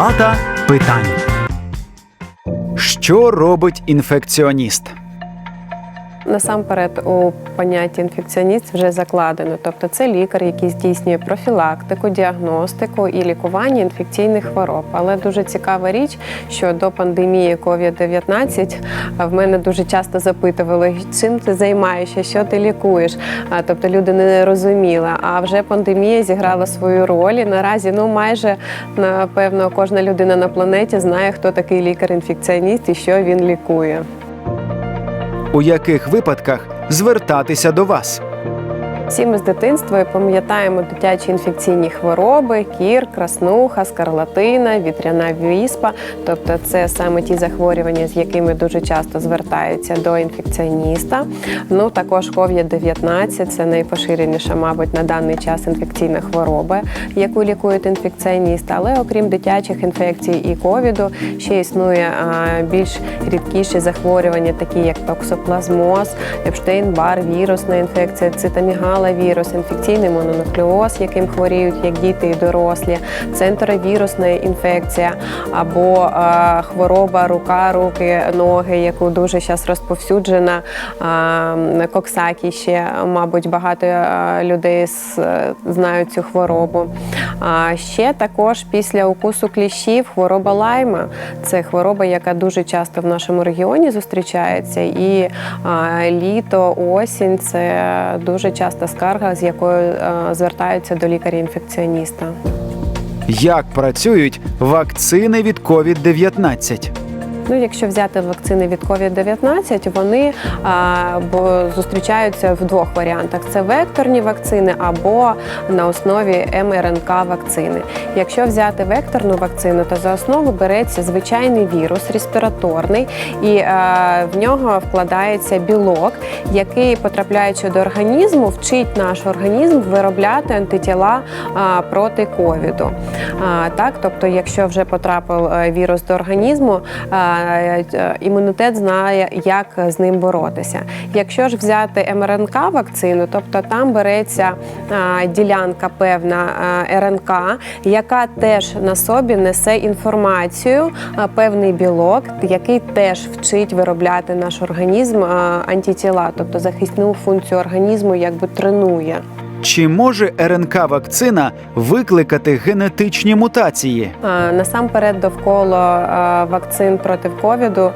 Палата питань. Що робить інфекціоніст? Насамперед у понятті інфекціоніст вже закладено, тобто це лікар, який здійснює профілактику, діагностику і лікування інфекційних хвороб. Але дуже цікава річ, що до пандемії COVID-19 в мене дуже часто запитували, чим ти займаєшся, що ти лікуєш. Тобто люди не розуміли. А вже пандемія зіграла свою роль. І наразі ну майже напевно кожна людина на планеті знає, хто такий лікар-інфекціоніст і що він лікує. У яких випадках звертатися до вас? Всі ми з дитинства пам'ятаємо дитячі інфекційні хвороби, кір, краснуха, скарлатина, вітряна віспа. Тобто, це саме ті захворювання, з якими дуже часто звертаються до інфекціоніста. Ну також COVID-19 – це найпоширеніша, мабуть, на даний час інфекційна хвороба, яку лікують інфекціоністи. Але окрім дитячих інфекцій і ковіду, ще існує більш рідкіші захворювання, такі як токсоплазмоз, Епштейн-Бар, вірусна інфекція, цитомігала вірус, інфекційний мононуклеоз, яким хворіють як діти і дорослі, центровірусна інфекція або е, хвороба рука, руки, ноги, яку дуже зараз розповсюджена. Е, Коксакі ще, мабуть, багато е, людей знають цю хворобу. А ще також після укусу кліщів хвороба лайма. Це хвороба, яка дуже часто в нашому регіоні зустрічається. І літо, осінь це дуже часта скарга, з якою звертаються до лікаря-інфекціоніста. Як працюють вакцини від COVID-19? Ну, якщо взяти вакцини від COVID-19, вони а, зустрічаються в двох варіантах: це векторні вакцини або на основі МРНК вакцини. Якщо взяти векторну вакцину, то за основу береться звичайний вірус респіраторний, і а, в нього вкладається білок, який, потрапляючи до організму, вчить наш організм виробляти антитіла а, проти ковіду. Так, тобто, якщо вже потрапив е, вірус до організму, а, імунітет знає, як з ним боротися. Якщо ж взяти МРНК вакцину, тобто там береться ділянка певна РНК, яка теж на собі несе інформацію, певний білок, який теж вчить виробляти наш організм антитіла, тобто захисну функцію організму, якби тренує. Чи може РНК вакцина викликати генетичні мутації? Насамперед довкола вакцин проти ковіду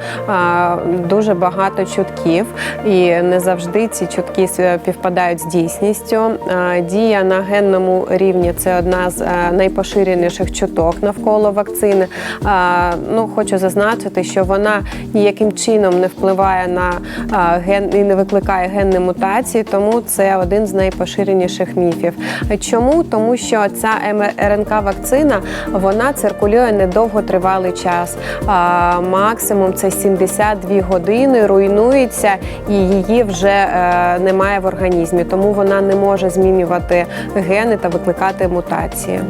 дуже багато чутків, і не завжди ці чутки співпадають з дійсністю. Дія на генному рівні це одна з найпоширеніших чуток навколо вакцини. Ну, хочу зазначити, що вона ніяким чином не впливає на ген і не викликає генні мутації, тому це один з найпоширеніших міфів. Чому? Тому що ця РНК вакцина вона циркулює недовготривалий час. А, максимум це 72 години, руйнується і її вже е, немає в організмі, тому вона не може змінювати гени та викликати мутації.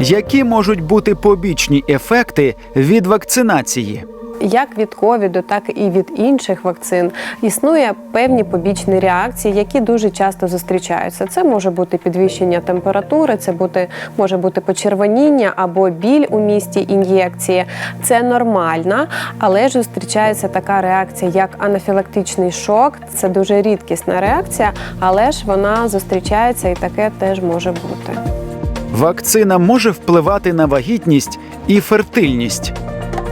Які можуть бути побічні ефекти від вакцинації? Як від ковіду, так і від інших вакцин існує певні побічні реакції, які дуже часто зустрічаються. Це може бути підвищення температури, це бути може бути почервоніння або біль у місті ін'єкції. Це нормально, але ж зустрічається така реакція, як анафілактичний шок. Це дуже рідкісна реакція, але ж вона зустрічається і таке теж може бути. Вакцина може впливати на вагітність і фертильність.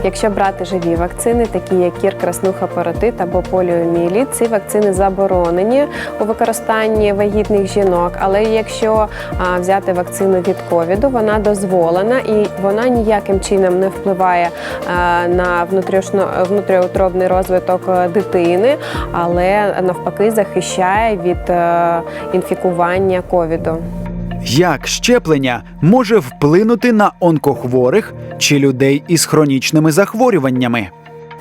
Якщо брати живі вакцини, такі як кір, краснуха, паротит або поліоміеліт, ці вакцини заборонені у використанні вагітних жінок. Але якщо взяти вакцину від ковіду, вона дозволена і вона ніяким чином не впливає на внутріутробний розвиток е, дитини, але навпаки захищає від е, інфікування ковіду. Як щеплення може вплинути на онкохворих чи людей із хронічними захворюваннями?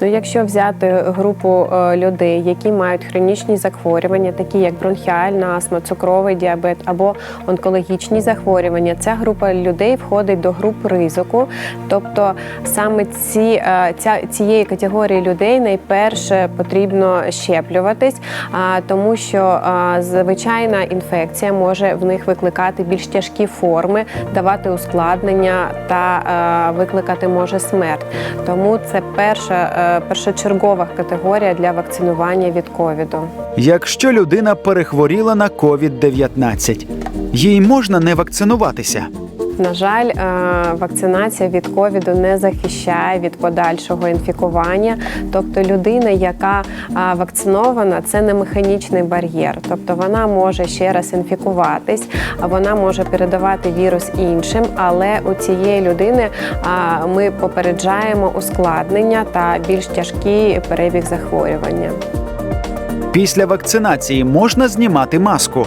Ну, якщо взяти групу е, людей, які мають хронічні захворювання, такі як бронхіальна астма, цукровий діабет або онкологічні захворювання, ця група людей входить до груп ризику. Тобто саме ці, е, ця, цієї категорії людей найперше потрібно щеплюватись, тому що звичайна інфекція може в них викликати більш тяжкі форми, давати ускладнення та е, викликати може смерть. Тому це перша першочергова категорія для вакцинування від ковіду. Якщо людина перехворіла на COVID-19, їй можна не вакцинуватися. На жаль, е, вакцинація від ковіду не захищає від подальшого інфікування. Тобто людина, яка е, вакцинована, це не механічний бар'єр. Тобто вона може ще раз інфікуватись, вона може передавати вірус іншим. Але у цієї людини е, ми попереджаємо ускладнення та більш тяжкий перебіг захворювання. Після вакцинації можна знімати маску.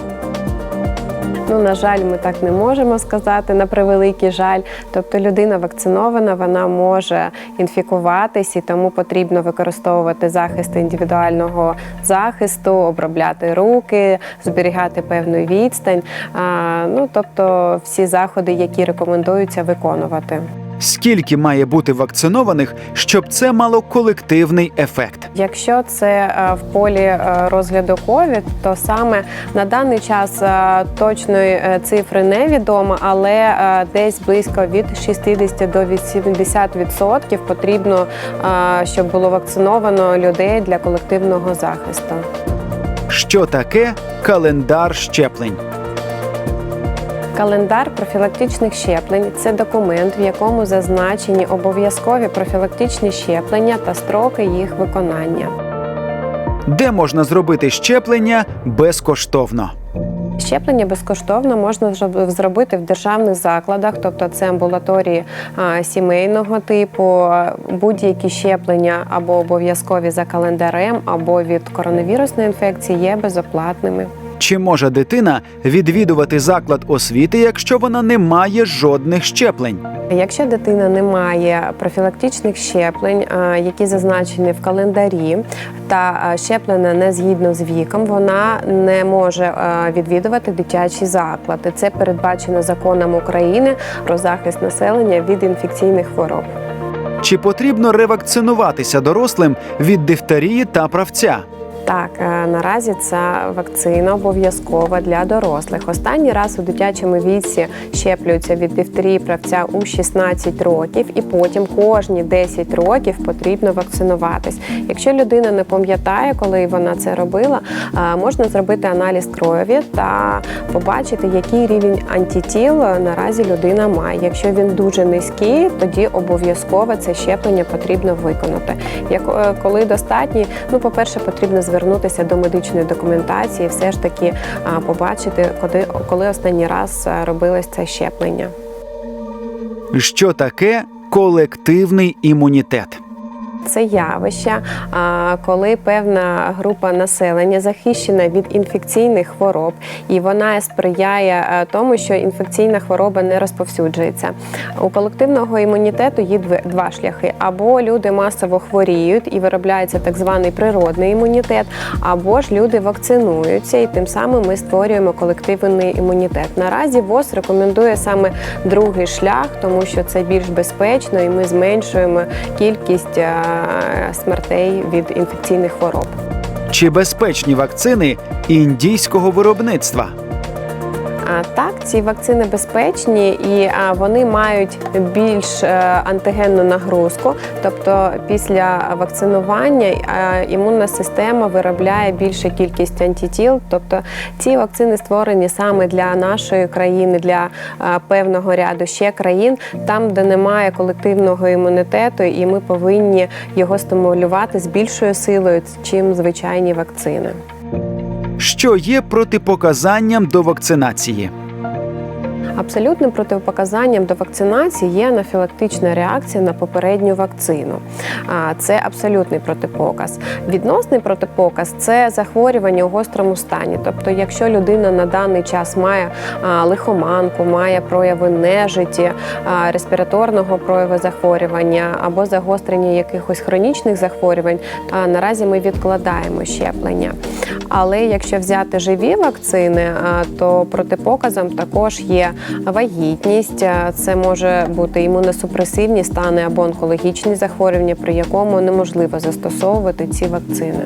Ну, на жаль, ми так не можемо сказати на превеликий жаль. Тобто людина вакцинована, вона може інфікуватись, і тому потрібно використовувати захист індивідуального захисту, обробляти руки, зберігати певну відстань. А, ну тобто всі заходи, які рекомендуються виконувати. Скільки має бути вакцинованих, щоб це мало колективний ефект? Якщо це е, в полі е, розгляду ковід, то саме на даний час е, точної цифри невідомо, але десь близько від 60 до 80% потрібно, щоб було вакциновано людей для колективного захисту. Що таке календар щеплень? Календар профілактичних щеплень це документ, в якому зазначені обов'язкові профілактичні щеплення та строки їх виконання. Де можна зробити щеплення безкоштовно? Щеплення безкоштовно можна зробити в державних закладах, тобто це амбулаторії сімейного типу, будь-які щеплення або обов'язкові за календарем, або від коронавірусної інфекції є безоплатними. Чи може дитина відвідувати заклад освіти, якщо вона не має жодних щеплень? Якщо дитина не має профілактичних щеплень, які зазначені в календарі, та а, щеплена не згідно з віком, вона не може відвідувати дитячі заклади. Це передбачено законом України про захист населення від інфекційних хвороб. Чи потрібно ревакцинуватися дорослим від дифтерії та правця? Так, е, наразі ця вакцина обов'язкова для дорослих. Останній раз у дитячому віці щеплюються від дифтерії правця у 16 років, і потім кожні 10 років потрібно вакцинуватись. Якщо людина не пам'ятає, коли вона це робила, е, можна зробити аналіз крові та побачити, який рівень антитіл наразі людина має. Якщо він дуже низький, тоді обов'язково це щеплення потрібно виконати. Як е, коли достатній, ну по-перше, потрібно звернутися до медичної документації, все ж таки побачити, коли, коли останній раз робилось це щеплення. Що таке колективний імунітет? Це явище, коли певна група населення захищена від інфекційних хвороб, і вона сприяє е, тому, що інфекційна хвороба не розповсюджується. У колективного імунітету є два шляхи: або люди масово хворіють і виробляється так званий природний імунітет, або ж люди вакцинуються, і тим самим ми створюємо колективний імунітет. Наразі ВОЗ рекомендує саме другий шлях, тому що це більш безпечно, і ми зменшуємо кількість е, смертей від інфекційних хвороб. Чи безпечні вакцини індійського виробництва? Так, ці вакцини безпечні і вони мають більш е, антигенну нагрузку. Тобто, після вакцинування імунна система виробляє більшу кількість антитіл. Тобто ці вакцини створені саме для нашої країни, для е, певного ряду ще країн, там, де немає колективного імунітету, і ми повинні його стимулювати з більшою силою, чим звичайні вакцини. Що є протипоказанням до вакцинації? Абсолютним протипоказанням до вакцинації є анафілактична реакція на попередню вакцину. А, Це абсолютний протипоказ. Відносний протипоказ це захворювання у гострому стані. Тобто, якщо людина на даний час має лихоманку, має прояви нежиті, респіраторного прояву захворювання або загострення якихось хронічних захворювань, наразі ми відкладаємо щеплення. Але якщо взяти живі вакцини, то протипоказом також є вагітність, це може бути імуносупресивні стани або онкологічні захворювання, при якому неможливо застосовувати ці вакцини.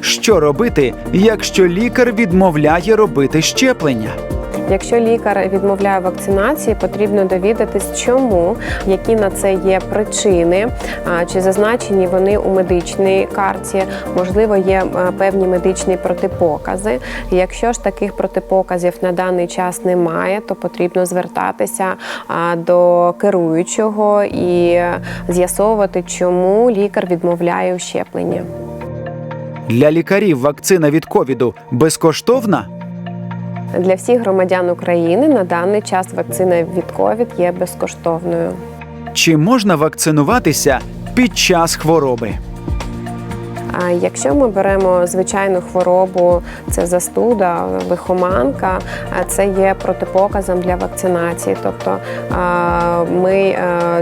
Що робити, якщо лікар відмовляє робити щеплення? Якщо лікар відмовляє вакцинації, потрібно довідатись, чому, які на це є причини, чи зазначені вони у медичній карті, можливо, є певні медичні протипокази. Якщо ж таких протипоказів на даний час немає, то потрібно звертатися до керуючого і з'ясовувати, чому лікар відмовляє у щепленні. Для лікарів вакцина від ковіду безкоштовна? Для всіх громадян України на даний час вакцина від COVID є безкоштовною. Чи можна вакцинуватися під час хвороби? А якщо ми беремо звичайну хворобу, це застуда, лихоманка, це є протипоказом для вакцинації. Тобто ми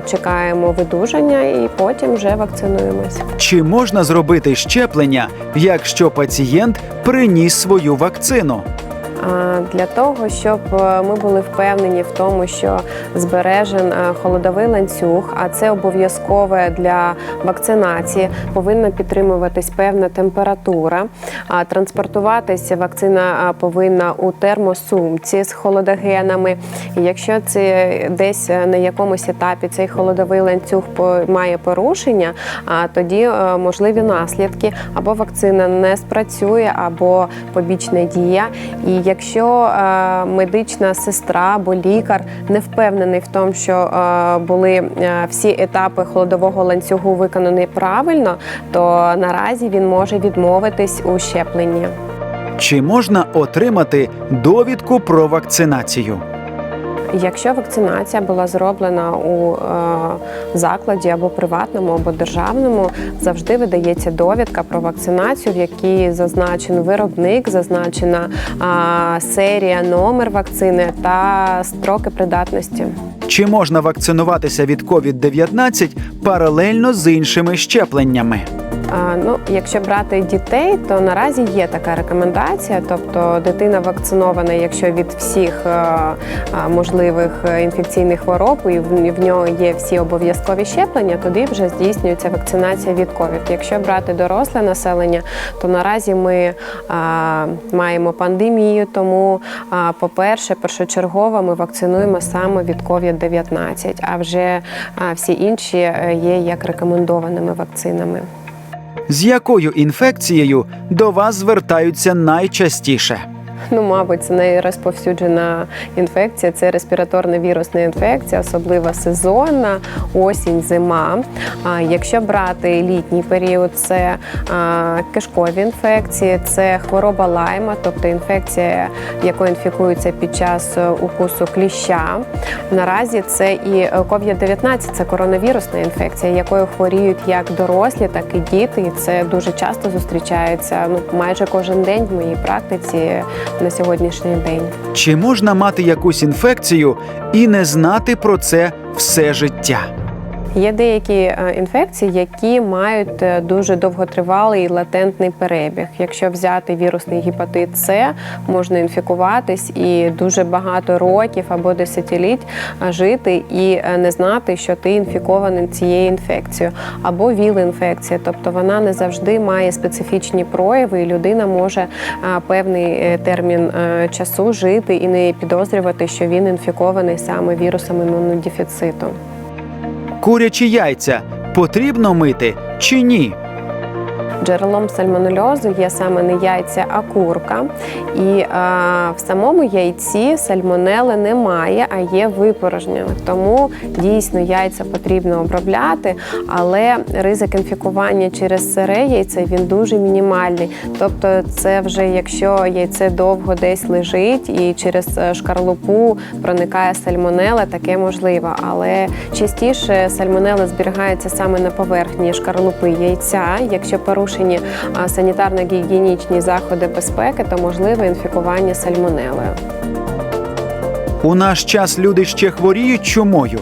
чекаємо видужання і потім вже вакцинуємось. Чи можна зробити щеплення, якщо пацієнт приніс свою вакцину? А, Для того, щоб е, ми були впевнені в тому, що збережен е, холодовий ланцюг, а це обов'язкове для вакцинації, повинна підтримуватись певна температура. Транспортуватися вакцина повинна у термосумці з холодогенами. Якщо це десь е, на якомусь етапі цей холодовий ланцюг має порушення, тоді е, можливі наслідки або вакцина не спрацює, або побічна дія. І якщо е, медична сестра або лікар не впевнений в тому, що е, були е, всі етапи холодового ланцюгу виконані правильно, то наразі він може відмовитись у щепленні. Чи можна отримати довідку про вакцинацію? Якщо вакцинація була зроблена у е, закладі або приватному, або державному, завжди видається довідка про вакцинацію, в якій зазначений виробник, зазначена серія, номер вакцини та строки придатності. Чи можна вакцинуватися від COVID-19 паралельно з іншими щепленнями? Ну, якщо брати дітей, то наразі є така рекомендація, тобто дитина вакцинована, якщо від всіх е, е, можливих е, інфекційних хвороб і в, нього є всі обов'язкові щеплення, тоді вже здійснюється вакцинація від ковід. Якщо брати доросле населення, то наразі ми маємо пандемію, тому, по-перше, першочергово ми вакцинуємо саме від COVID-19, а вже всі інші є як рекомендованими вакцинами. З якою інфекцією до вас звертаються найчастіше? Ну, мабуть, це найрозповсюджена інфекція. Це респіраторна вірусна інфекція, особливо сезонна, осінь, зима. А якщо брати літній період, це кишкові інфекції, це хвороба лайма, тобто інфекція, якою інфікуються під час е, укусу кліща. Наразі це і COVID-19, це коронавірусна інфекція, якою хворіють як дорослі, так і діти. І це дуже часто зустрічається ну майже кожен день в моїй практиці на сьогоднішній день. Чи можна мати якусь інфекцію і не знати про це все життя? Є деякі е, інфекції, які мають е, дуже довготривалий латентний перебіг. Якщо взяти вірусний гепатит С, можна інфікуватись і дуже багато років або десятиліть е, жити і не знати, що ти інфікований цією інфекцією, або ВІЛ-інфекція, тобто вона не завжди має специфічні прояви, і людина може певний термін часу жити і не підозрювати, що він інфікований саме вірусом імунодефіциту. Курячі яйця потрібно мити чи ні? Джерелом сальмонельозу є саме не яйця, а курка. І е, в самому яйці сальмонели немає, а є випорожнення. Тому дійсно яйця потрібно обробляти, але ризик інфікування через сире яйце він дуже мінімальний. Тобто, це вже якщо яйце довго десь лежить і через е, шкарлупу проникає сальмонела, таке можливо. Але частіше сальмонела зберігається саме на поверхні шкарлупи яйця. Якщо порушені санітарно-гігієнічні заходи безпеки, то можливе інфікування сальмонелою. У наш час люди ще хворіють чумою.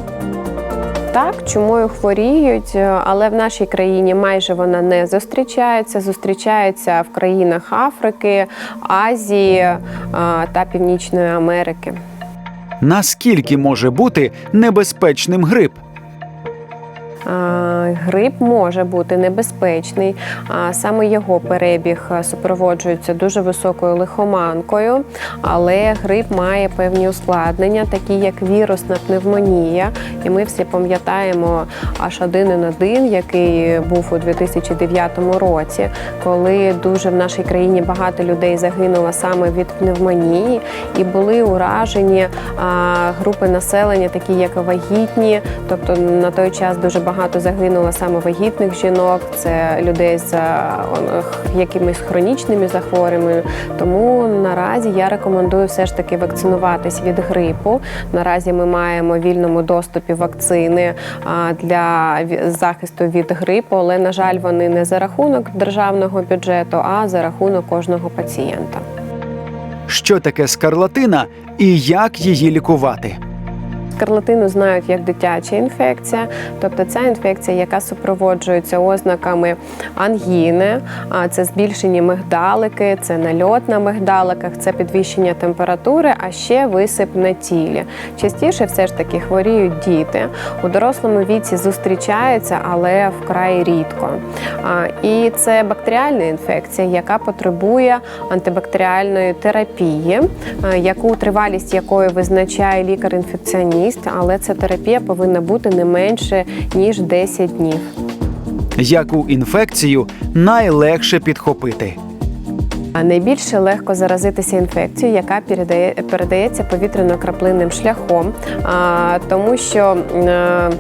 Так, чумою хворіють, е, але в нашій країні майже вона не зустрічається. Зустрічається в країнах Африки, Азії е, та Північної Америки. Наскільки може бути небезпечним грип? А, Грип може бути небезпечний, а саме його перебіг супроводжується дуже високою лихоманкою, але грип має певні ускладнення, такі як вірусна пневмонія. І ми всі пам'ятаємо H1N1, який був у 2009 році, коли дуже в нашій країні багато людей загинуло саме від пневмонії, і були уражені групи населення, такі як вагітні, тобто на той час дуже багато загинуло саме вагітних жінок, це людей з якимись хронічними захворюваннями. Тому наразі я рекомендую все ж таки вакцинуватись від грипу. Наразі ми маємо вільному доступі вакцини для захисту від грипу, але на жаль, вони не за рахунок державного бюджету, а за рахунок кожного пацієнта. Що таке скарлатина і як її лікувати? Скарлатину знають як дитяча інфекція, тобто це інфекція, яка супроводжується ознаками ангіни, а це збільшені мигдалики, це нальот на мигдаликах, це підвищення температури, а ще висип на тілі. Частіше все ж таки хворіють діти. У дорослому віці зустрічаються, але вкрай рідко. І це бактеріальна інфекція, яка потребує антибактеріальної терапії, яку тривалість якої визначає лікар-інфекціоніст, але ця терапія повинна бути не менше ніж 10 днів. Яку інфекцію найлегше підхопити? А найбільше легко заразитися інфекцією, яка передає, передається повітряно-краплинним шляхом, а, тому що. е,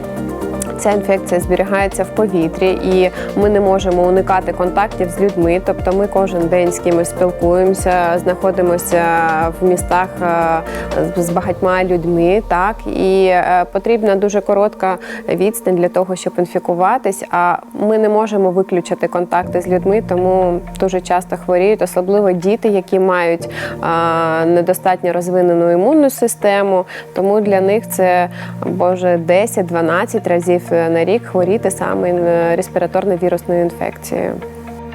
Ця інфекція зберігається в повітрі, і ми не можемо уникати контактів з людьми. Тобто, ми кожен день з кимось спілкуємося, знаходимося в містах е, з багатьма людьми. Так і е, потрібна дуже коротка відстань для того, щоб інфікуватись. А ми не можемо виключити контакти з людьми, тому дуже часто хворіють, особливо діти, які мають недостатньо розвинену імунну систему. Тому для них це боже 10-12 разів на рік хворіти саме респіраторно-вірусною інфекцією.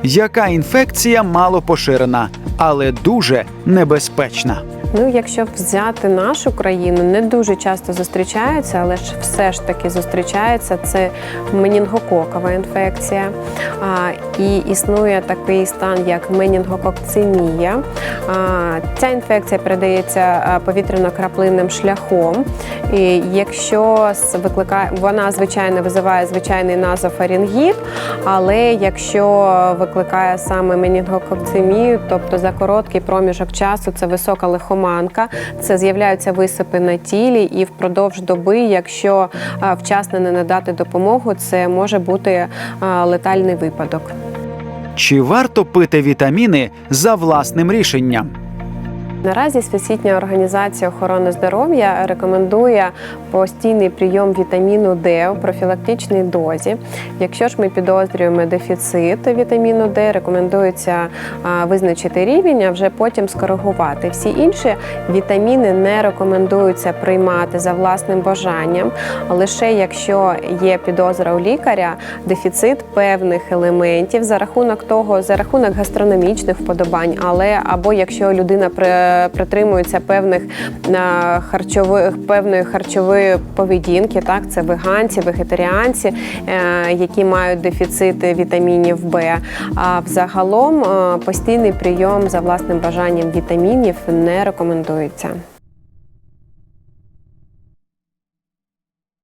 Яка інфекція мало поширена, але дуже небезпечна? Ну, якщо взяти нашу країну, не дуже часто зустрічається, але ж все ж таки зустрічається. Це менінгококова інфекція. А, і існує такий стан, як менінгококцемія. А, ця інфекція передається повітряно-краплинним шляхом. І якщо викликає, вона звичайно визиває звичайний назофарингіт, але якщо викликає саме менінгококцемію, тобто за короткий проміжок часу це висока лихоманка, це з'являються висипи на тілі, і впродовж доби, якщо вчасно не надати допомогу, це може бути летальний випадок. Чи варто пити вітаміни за власним рішенням? Наразі Всесвітня організація охорони здоров'я рекомендує постійний прийом вітаміну Д у профілактичній дозі. Якщо ж ми підозрюємо дефіцит вітаміну Д, рекомендується визначити рівень, а вже потім скоригувати. Всі інші вітаміни не рекомендується приймати за власним бажанням, лише якщо є підозра у лікаря, дефіцит певних елементів за рахунок того, за рахунок гастрономічних вподобань, але або якщо людина при- притримується певних харчових певної харчової поведінки, так це веганці, вегетаріанці, е, які мають дефіцит вітамінів Б. А взагалом е, постійний прийом за власним бажанням вітамінів не рекомендується.